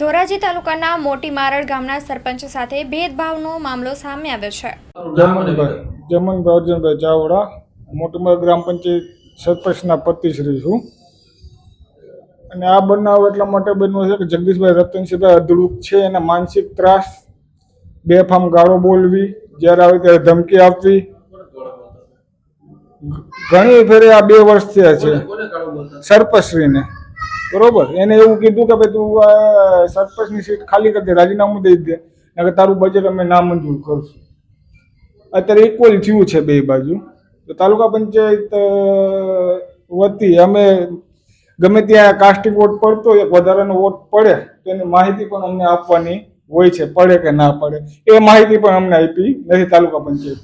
ધોરાજી તાલુકાના મોટી મારડ ગામના સરપંચ સાથે ભેદભાવનો મામલો સામે આવ્યો છે. જમનભાઈ. જમનભાઈ અર્જુનભાઈ ચાવડા મોટીમર ગ્રામ પંચાયત સરપંચના પતિશ્રી છું. અને આ બનાવ એટલા માટે બન્યો છે કે જગદીશભાઈ રતનસિંહભાઈ અધડુક છે એના માનસિક ત્રાસ બેફામ ગાળો બોલવી જ્યારે આવે ત્યારે ધમકી આપવી. ઘણી ફેરે આ બે વર્ષ થયા છે. સરપંચશ્રીને. બરોબર. એને એવું કીધું કે ભાઈ તું સરપંચની સીટ ખાલી કરી દે રાજીનામું દઈ દે. નકર તારું બજેટ અમે નામંજૂર કરશું. અત્યારે ઇક્વલ થયું છે બે બાજુ. તો તાલુકા પંચાયત વતી અમે ગમે ત્યાં કાસ્ટિંગ વોટ પડતો એક વધારાનો વોટ પડે તો એની માહિતી પણ અમને આપવાની હોય છે પડે કે ના પડે. એ માહિતી પણ અમને આપી નથી તાલુકા પંચાયત.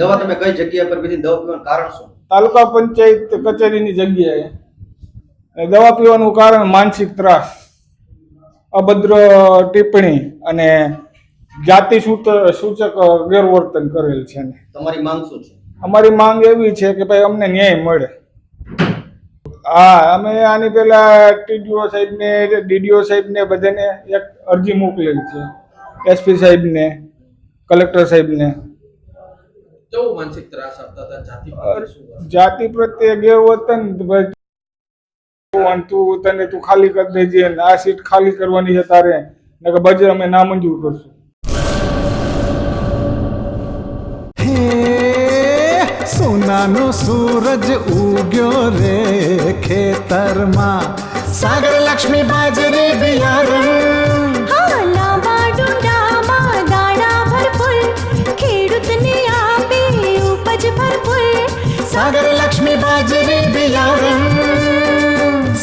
દવા તમે કઈ જગ્યા પર બીજી દવા કારણ શું? તાલુકા પંચાયત કચેરીની જગ્યાએ અને દવા પીવાનું કારણ માનસિક ત્રાસ અભદ્ર ટિપ્પણી અને જાતિ સૂચક ગેરવર્તન કરેલ છે તમારી માંગ શું છે? અમારી માંગ એવી છે કે ભાઈ અમને ન્યાય મળે. હા અમે આની પહેલા ટીડીઓ સાહેબને ડીડીઓ સાહેબને બધાને એક અરજી મોકલેલ છે. એસપી સાહેબને કલેક્ટર સાહેબને? જાતિ પ્રત્યે ગેરવર્તન ભાઈ તું તને તું ખાલી કરી દેજે ને આ સીટ ખાલી કરવાની છે તારે. નકર બજે અમે નામંજૂર કરશું. સોનાનો સૂરજ ઉગ્યો રે ખેતરમાં. સાગર લક્ષ્મી બાજરી બિયારણ. હા લાંબા ડુંડામાં દાણા ભરપૂર ખેડૂતને આપે ઉપજ ભરપૂર. સાગર લક્ષ્મી બાજરી બિયારણ.